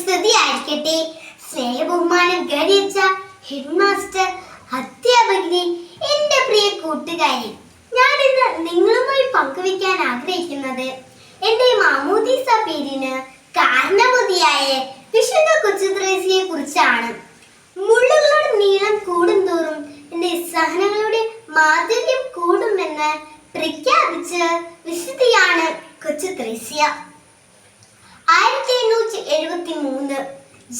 സ്തുതിയായിരിക്കട്ടെ സ്നേഹബഹുമാനം ഗണിച്ച head master അധ്യാപകനെ എന്റെ പ്രിയ കൂട്ടുകാരി ഞാൻ ഇന്ന് നിങ്ങളുമായി പങ്കുവെക്കാൻ ആഗ്രഹിക്കുന്നത് എന്റെ മാമൂദീസ പേരിന് കാരണമതിയായ വിശുദ്ധ കൊച്ചുത്രേസിയെ കുറിച്ചാണ്. മുള്ളുകളുടെ നീളം കൂടുന്തോറും എന്റെ സഹനങ്ങളുടെ മാധുര്യം കൂടുമെന്ന് പ്രഖ്യാപിച്ച് വിശുദ്ധിയാണ് കൊച്ചു ത്രേസ്യ ആയിരത്തി എണ്ണൂറ്റി എഴുപത്തി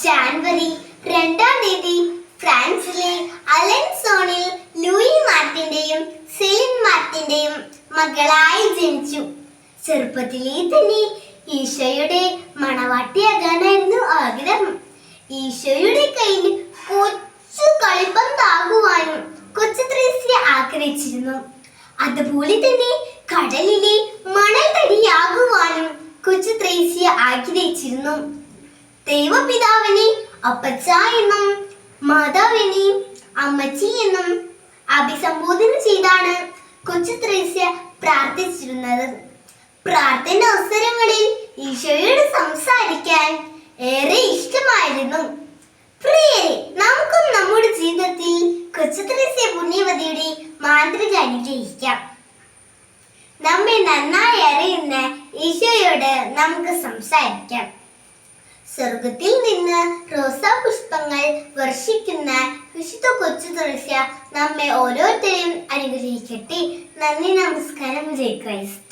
ജാനുവരി രണ്ടാം തീയതി ഫ്രാൻസിലെ അലൻസോണിൽ ലൂയി മാർട്ടിന്റെയും സെലിൻ മാർട്ടിന്റെയും മകളായി ജനിച്ചു. ചെറുപ്പത്തിലേ തന്നെ ഈശോയുടെ മണവാട്ടിയാകാനായിരുന്നു ആഗ്രഹം. ഈശോയുടെ കയ്യിൽ കൊച്ചു കളിപ്പം താകുവാനും കൊച്ചു ത്രേസ്യ ആഗ്രഹിച്ചിരുന്നു. അതുപോലെ തന്നെ കടലിലെ മണൽ തടിയാകുവാനും കൊച്ചു ത്രേസ്യ ആഗ്രഹിച്ചിരുന്നു. ദൈവപിതാവിനെ അപ്പച്ച എന്നും മാതാവിനെ അമ്മച്ചി എന്നും അഭിസംബോധന ചെയ്താണ് കൊച്ചു ത്രേസ്യ പ്രാർത്ഥിച്ചിരുന്നത്. പ്രാർത്ഥന അവസരങ്ങളിൽ ഈശോയോട് സംസാരിക്കാൻ ഏറെ ഇഷ്ടമായിരുന്നു. പ്രിയരെ നമുക്കും നമ്മുടെ ജീവിതത്തിൽ കൊച്ചു ത്രേസ്യ പുണ്യവതിയുടെ മാന്ത്രിക അനുഗ്രഹിക്കാം. നമ്മെ നന്നായി അറിയുന്ന ഈശോയോട് നമുക്ക് സംസാരിക്കാം. സ്വർഗത്തിൽ നിന്ന് റോസാ പുഷ്പങ്ങൾ വർഷിക്കുന്ന വിശുദ്ധ കൊച്ചു തുളസ്യ നമ്മെ ഓരോരുത്തരെയും അനുഗ്രഹിക്കട്ടെ. നന്ദി നമസ്കാരം. ജയ് ക്രൈസ്റ്റ്